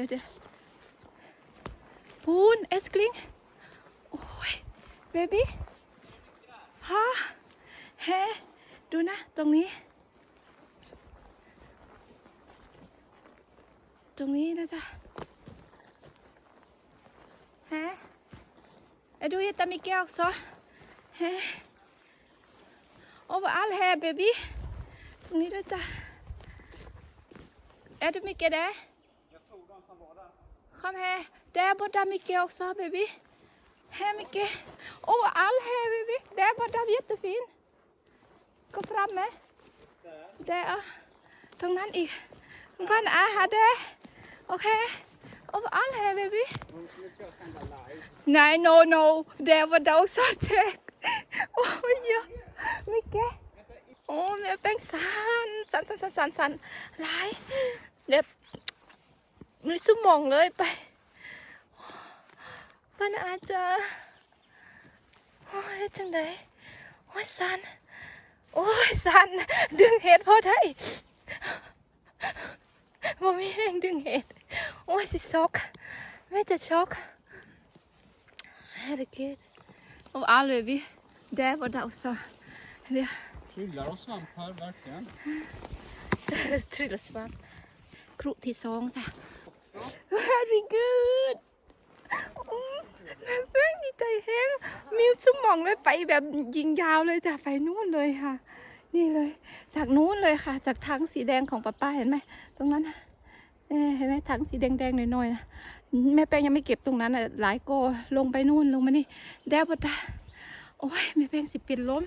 ดี๋ยวเดี๋ยวปูนเอสกลิงโอ้ยเบบี้ฮะแฮดูนะ ตรงนี้ ตรงนี้นะจ๊ะแฮ är du jättemycket också? Hä? Överallt här baby. ตรงนี้ด้วยจ้ะ Är du mycket där? Kom här. Där borta mycket också baby. Här mycket. Överallt här baby. Där borta jättefin. Gå fram med. Där. ja. ตรงนั้นอีกตรงบ้านอาหา där. Okej. Överallt här baby. Nej, no, no. Det var det också check. Oj, ja. Mycket. Åh, med bänk san. San, san, san, san, san. หลายเดี๋ยว ไม่สมองเลยไปมันอาจจะโอ้ยจังไดโอ้ยสันโอ้ยสันดึงเห็ดพอได้บ่มีแรงดึงเห็ดโอ้ยสิช็อกไม่จะช็อก Herregud. Och all vi. Där var det också. Det Kryllar av svamp här, verkligen. trillasvamp. ครุที่สอง จ้ะ Herregud อืมแป้งดีใจแห้งมิวสมองเลยไปแบบยิงยาวเลยจ้ะไปนู่นเลยค่ะ นี่เลย จากนู้นเลยค่ะ จากถังสีแดงของป้าป้าเห็นไหมตรงนั้นนะเอเห็นไหมถังสีแดงๆหน่อยๆนะแม่แป้งยังไม่เก็บตรงนั้นอะหลายโกลงไปนู่นลงมานี่แดบดาโอ้ยแม่แป้งสิเป็นล้ม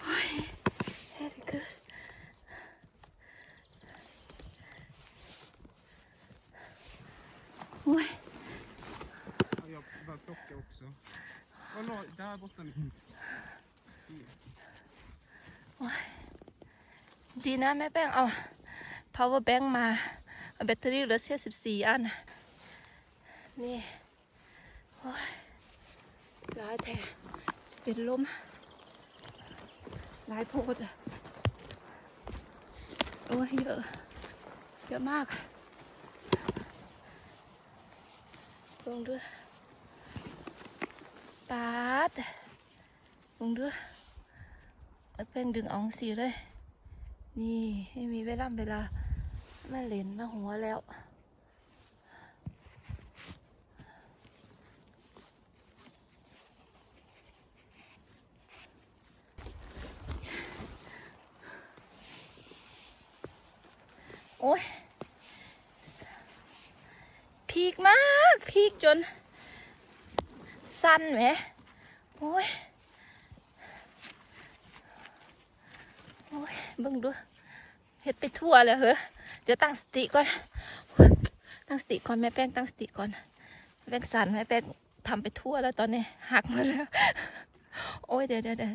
โอ้ย โอ้ย Ja, jag börjar plocka också. Och la, där borta. nu. ดีนะแม่แป้งเอา power bank มาเอาแบตเตอรี่เหลือแค่สิบสี่อัน นี่ โอ้ยหลายแท้จะเป็นลมหลายโพดอะโอ้ยเยอะ เยอะมาก ลงด้วยปาดลงด้วยเอาเป็นดึงอองสีเลย นี่ไม่มีเวลาเวลามาเล่นมาหัวแล้วโอ้ย พีกมากพีกจน สั้นไหมโอ้ยโอ้ยเบิ่งดูเฮ็ดไปทั่วเลยเหรอเดี๋ยวตั้งสติก่อน ตั้งสติก่อนแม่แป้งตั้งสติก่อนแป้งสั่นแม่แป้งทำไปทั่วแล้วตอนนี้หักหมดแล้ว โอ้ยเดี๋ยวเดี๋ยวเดี๋ยว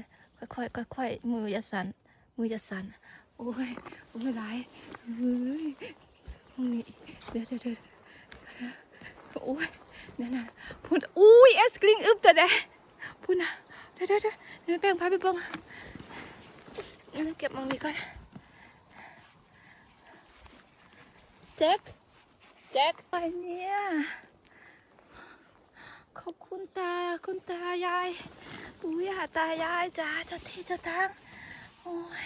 ค่อยค่อยค่อยมืออย่าสั่นมืออย่าสั่นโอ้ยโอ้ยหลายเฮ้ยตรงนี้เดี๋ยวเดี๋ยว อ้ยนั่นน่ะพูดอุ้ยเอสกลิงอึบตัวเด้พูดนะเดี๋ยวเดี๋ยวเดี๋ยวแม่แป้งพาไปเบิ่งเก็บมองนี้ก่อนแจ็คแจ็คไปเนี่ยขอบคุณตาคุณตายาย ปู่ย่าตายายจ้าเจ้าที่เจ้าทางโอ้ย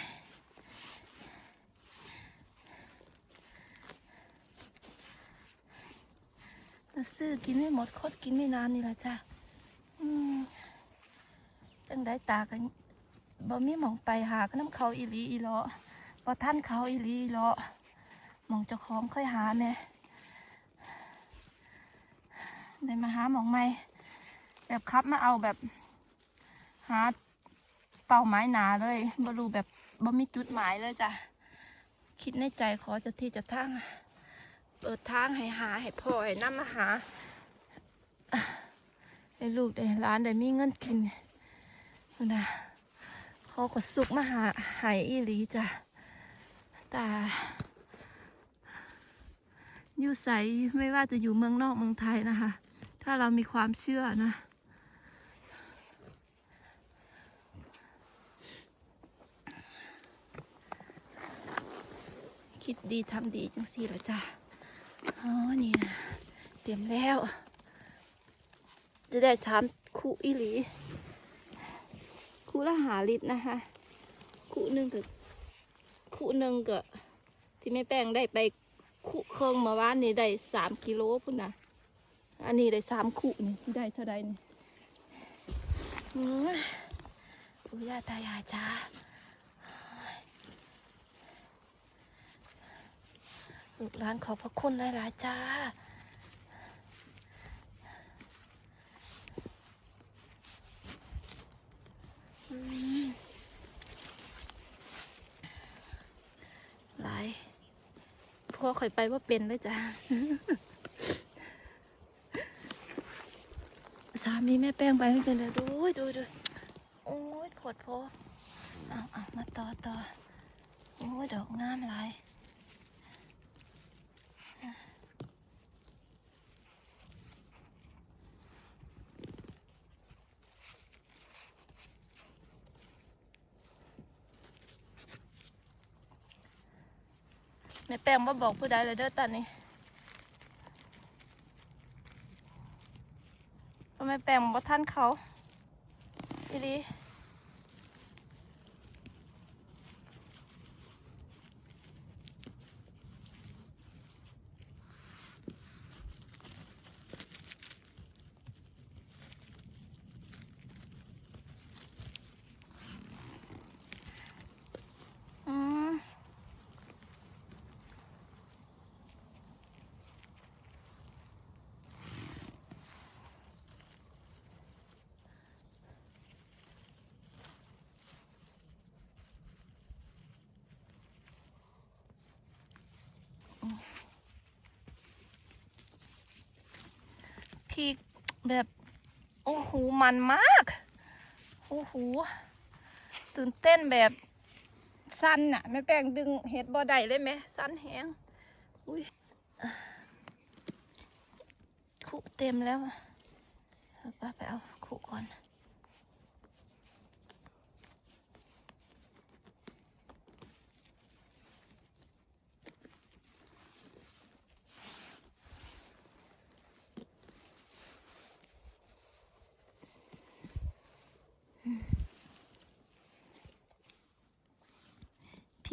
ซื้อกินไม่หมดคดกินไม่นานนี่แหละจ้ะอืมจังได้ตากันบ่มีหมองไปหาก็น้ำเขาอีลีอีหลอบ่ท่านเขาอีลีอีหลอหมองเจ้าของค่อยหาแม่ได้มาหาหมองใหม่แบบคับมาเอาแบบหาเป้าหมายหนาเลยบ่รู้แบบบ่มีจุดหมายเลยจ้ะคิดในใจขอจ้าที่จ้าทาง เปิดทางให้หาให้พ่อให้น้ำมาหาให้ลูกได้ร้านได้มีเงินกินนู่นนะเขาก็สุกมาหาหายอีหลีจ้ะแต่อยู่ใสไม่ว่าจะอยู่เมืองนอกเมืองไทยนะคะ ถ้าเรามีความเชื่อนะ คิดดีทำดีจังสี่ละจ้ะ อ๋อ นี่นะ เตรียมแล้ว จะได้สามคู่อีหลี คู่ละหาลิตรนะคะ คู่หนึ่งกับคู่หนึ่งกับที่แม่แป้งได้ไปคู่เครื่องมาว่านนี่ได้สามกิโลพุ่นนะอันนี้ได้สามคู่นี่ที่ได้เท่าใดนี่ อืมปู่ย่าตายายจ้า ลูกหลานขอบพระคุณหลายๆจ้าอืมหลายพ่อข่อยไปว่าเป็นเลยจ้ะสามีแม่แป้งไปไม่เป็นเลยดูดูดูโอ้ยปวดพอเอาเอามาต่อต่อโอ้ยดอกงามหลาย แม่แป้งมาบอกผู้ใดเลยเด้อตอนนี้เพราะแม่แป้งบ่ท่านเขาอีลี ที่แบบ โอ้โหมันมากโอ้โหตื่นเต้นแบบสั้นน่ะแม่แป้งดึงเห็ดบ่ได้เลยไหมสั้นแหงอุ้ยคุเต็มแล้วป้าไปเอาคุก่อน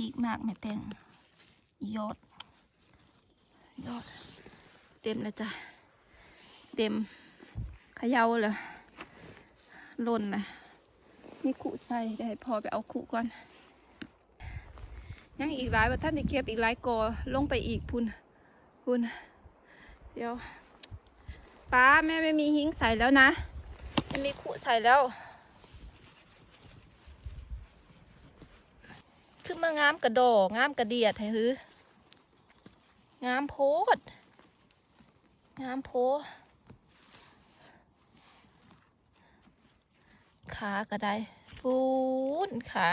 พีกมากแม่แป้งยอด ยอด เต็มแล้วจ้ะ เต็มเขย่าเลยล่นนะนี่ขุใส่ได้พอไปเอาขุก่อน ยังอีกหลายว่าท่านที่เก็บอีกหลายกอลงไปอีกพุนพุนเดี๋ยวป้าแม่ไม่มีหิ้งใส่แล้วนะไม่มีขุใส่แล้ว ขึ้น มางามกระโดงงามกระเดียดให้ฮืองามโพดงามโพขาก็ได้ฟูนขา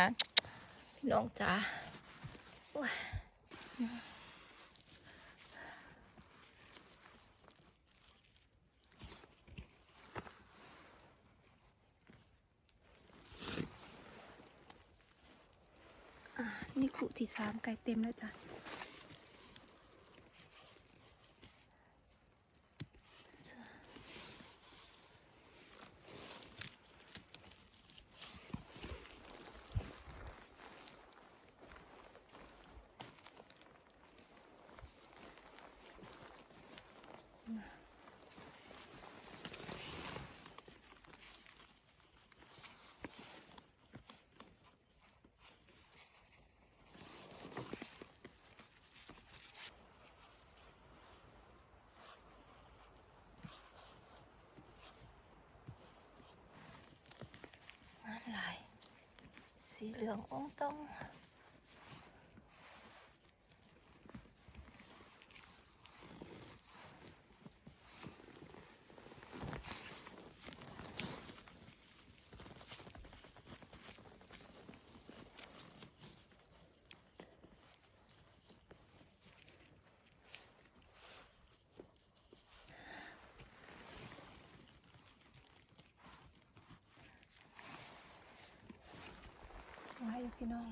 พี่น้องจ๋าโอ้ยอะ นี่ขุที่สามไก่เต็มแล้วจ้ะ สีเหลืององต้อง you know.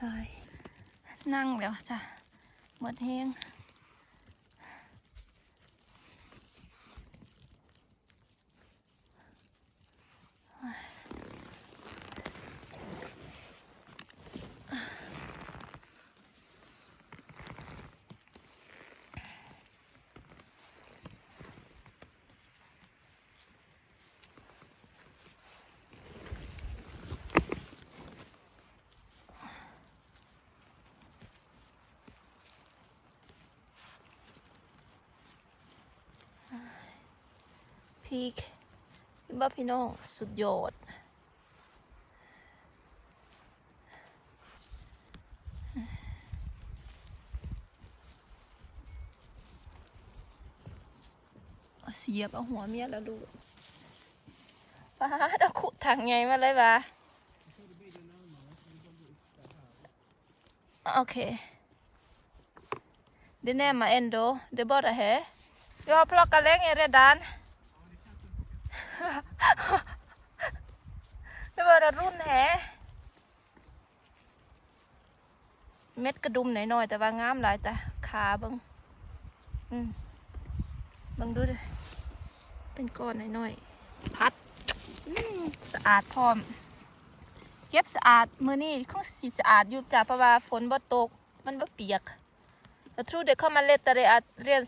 Bye. นั่งแล้วจ้ะหมดแห้ง พี่บ้าพี่น้องสุดยอดเสียบเอาหัวเมียแล้วดูป้าเราขุดทางไงมาเลยวะโอเคเดนแนมาเอนโดเดบอดอะเฮยอพลอกกะเล้งเอเรดาน วรรุ่นแฮเม็ดกระดุมหน่อยๆแต่ว่างามหลายแต่ขาบิงอืมบิงดูดิเป็นก้อนหน่อยๆพัดสะอาดพร้อม เก็บสะอาดมือนี่คงสีสะอาดอยู่จ้ะเพราะว่าฝนบ่ตกมันบ่เปียก Jag tror det kommer lättare att rensa